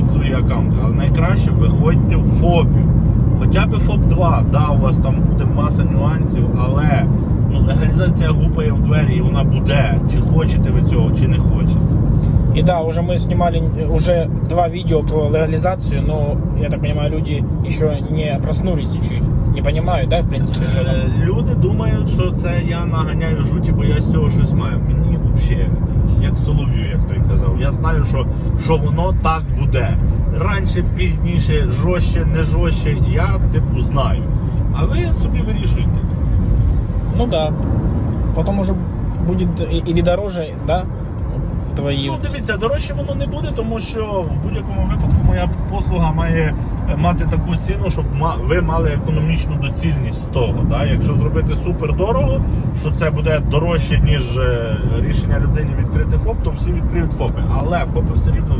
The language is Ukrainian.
бережіть свої аккаунти, але найкраще виходьте в ФОПів. Хоча б ФОП 2, да, у вас там буде маса нюансів, але ну, легалізація гупає в двері і вона буде. Чи хочете ви цього, чи не хочете. И да, уже мы снимали уже два видео про легализацию, но, я так понимаю, люди еще не проснулись чуть-чуть. Не понимают, да, в принципе, там? Е, Люди думають, що це я наганяю жуті, бо я з цього щось маю. Мені взагалі, знаю, що, що воно так буде. Раніше, пізніше, жорстче, не жорстче, я типу знаю. А ви собі вирішуйте. Ну да. Потім уже буде і дороже, да, твои. Ну, дивіться, дорожче воно не буде, тому що в будь-якому випадку моя послуга має е, мати таку ціну, щоб ви мали економічну доцільність того. Да? Якщо зробити супер дорого, що це буде дорожче, ніж е, рішення людині відкрити ФОП, то всі відкриють ФОПи. Але ФОПи все рівно